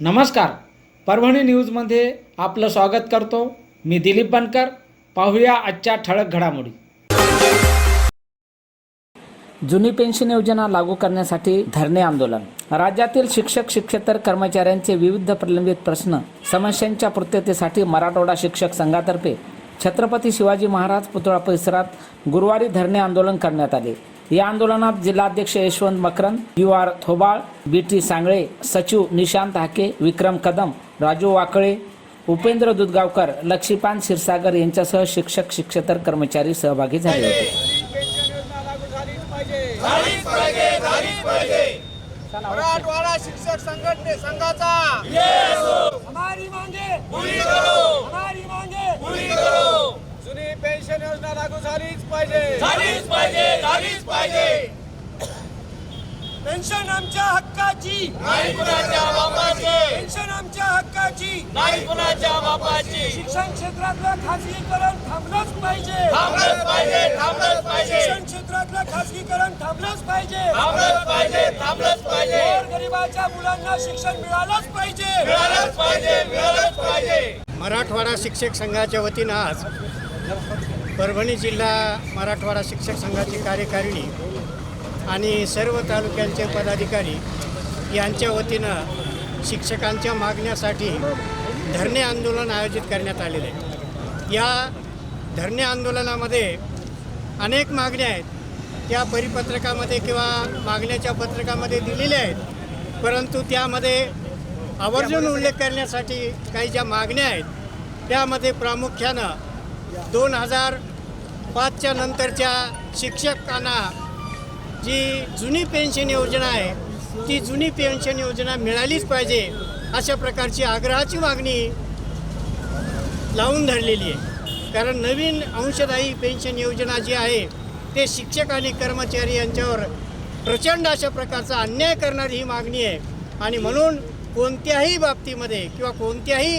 नमस्कार. परभणी न्यूजमध्ये आपलं स्वागत करतो. मी दिलीप बनकर. पाहूया आजच्या ठळक घडामोडी. जुनी पेन्शन योजना लागू करण्यासाठी धरणे आंदोलन. राज्यातील शिक्षक शिक्षेतर कर्मचाऱ्यांचे विविध प्रलंबित प्रश्न समस्यांच्या पूर्ततेसाठी मराठवाडा शिक्षक संघातर्फे छत्रपती शिवाजी महाराज पुतळा परिसरात गुरुवारी धरणे आंदोलन करण्यात आले. या आंदोलनात जिल्हाध्यक्ष Yashwant Makarand U R थोबाळ B T Sangle सचिव निशांत हाके विक्रम कदम राजू वाकळे उपेंद्र दुधगावकर लक्ष्मीकांत क्षीरसागर यांच्यासह शिक्षक शिक्षकेतर कर्मचारी सहभागी झाले होते. मराठवाडा शिक्षक संघटने संघाचा. हमारी मांगे. पूरी करो हमारी मांगे. पूरी करो. जुनी पेन्शन योजना लागू झालीच पाहिजे. झालीच पाहिजे झालीच पाहिजे पेन्शन आमच्या हक्काची. नाही कुणाच्या बापाची. पेन्शन आमच्या हक्काची. नाही कुणाच्या बापाची. शिक्षण क्षेत्रातलं खासगीकरण थांबलंच पाहिजे. थांबलंच पाहिजे थांबलंच पाहिजे. शिक्षण क्षेत्रातलं खासगीकरण थांबलंच पाहिजे. थांबलंच पाहिजे थांबलंच पाहिजे. गरिबाच्या मुलांना शिक्षण मिळालंच पाहिजे. मिळालंच पाहिजे मिळालंच पाहिजे. मराठवाडा शिक्षक संघाच्या वतीनं आज परभणी जिल्हा मराठवाडा शिक्षक संघाची कार्यकारिणी आणि सर्व तालुक्यांचे पदाधिकारी यांच्या वतीनं शिक्षकांच्या मागण्यासाठी धरणे आंदोलन आयोजित करण्यात आलेले आहे. या धरणे आंदोलनामध्ये अनेक मागण्या आहेत. त्या परिपत्रकामध्ये किंवा मागण्याच्या पत्रकामध्ये दिलेल्या आहेत. परंतु त्यामध्ये आवर्जून उल्लेख करण्यासाठी काही ज्या मागण्या आहेत त्यामध्ये प्रामुख्यानं दोन हजार पाचच्या नंतरच्या शिक्षकांना जी जुनी पेन्शन योजना आहे ती जुनी पेन्शन योजना मिळालीच पाहिजे अशा प्रकारची आग्रहाची मागणी लावून धरलेली आहे. कारण नवीन अंशदायी पेन्शन योजना जी आहे ते शिक्षक आणि कर्मचारी यांच्यावर प्रचंड अशा प्रकारचा अन्याय करणारी ही मागणी आहे. आणि म्हणून कोणत्याही बाबतीमध्ये किंवा कोणत्याही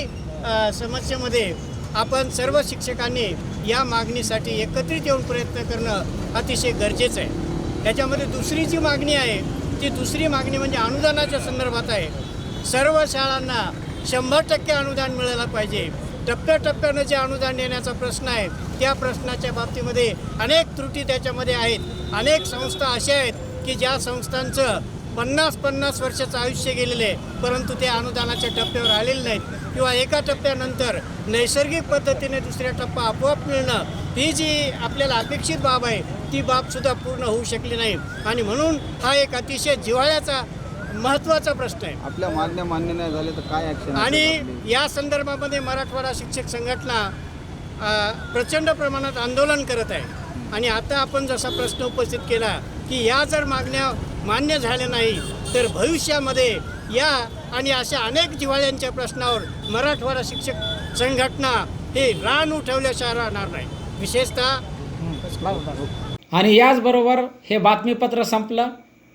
समस्येमध्ये आपण सर्व शिक्षकांनी या मागणीसाठी एकत्रित येऊन प्रयत्न करणं अतिशय गरजेचं आहे. त्याच्यामध्ये दुसरी जी मागणी आहे ती दुसरी मागणी म्हणजे अनुदानाच्या संदर्भात आहे. सर्व शाळांना शंभर टक्के अनुदान मिळालं पाहिजे. टप्प्याटप्प्यानं जे अनुदान देण्याचा प्रश्न आहे त्या प्रश्नाच्या बाबतीमध्ये अनेक त्रुटी त्याच्यामध्ये आहेत. अनेक संस्था अशा आहेत की ज्या संस्थांचं पन्नास पन्नास वर्षाचं आयुष्य गेलेलं आहे परंतु ते अनुदानाच्या टप्प्यावर आलेले नाहीत. किंवा एका टप्प्यानंतर नैसर्गिक पद्धतीने दुसऱ्या टप्पा आपोआप मिळणं ही जी आपल्याला अपेक्षित बाब आहे ती बाबसुद्धा पूर्ण होऊ शकली नाही. आणि म्हणून हा एक अतिशय जिव्हाळ्याचा महत्त्वाचा प्रश्न आहे. आपल्या मागण्या मान्य नाही झाल्या तर काय ऍक्शन आणि या संदर्भामध्ये मराठवाडा शिक्षक संघटना प्रचंड प्रमाणात आंदोलन करत आहे. आणि आता आपण जसा प्रश्न उपस्थित केला की या जर मागण्या मान्य झाले नाही तर भविष्यामध्ये या आणि अशा अनेक जिव्हाळ्यांच्या प्रश्नावर मराठवाडा शिक्षक संघटना हे रान उठवल्याशिवाय राहणार नाही. विशेषतः आणि याचबरोबर हे बातमीपत्र संपलं.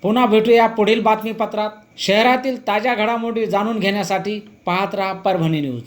पुन्हा भेटूया पुढील बातमीपत्रात. शहरातील ताज्या घडामोडी जाणून घेण्यासाठी पाहत राहा परभणी न्यूज.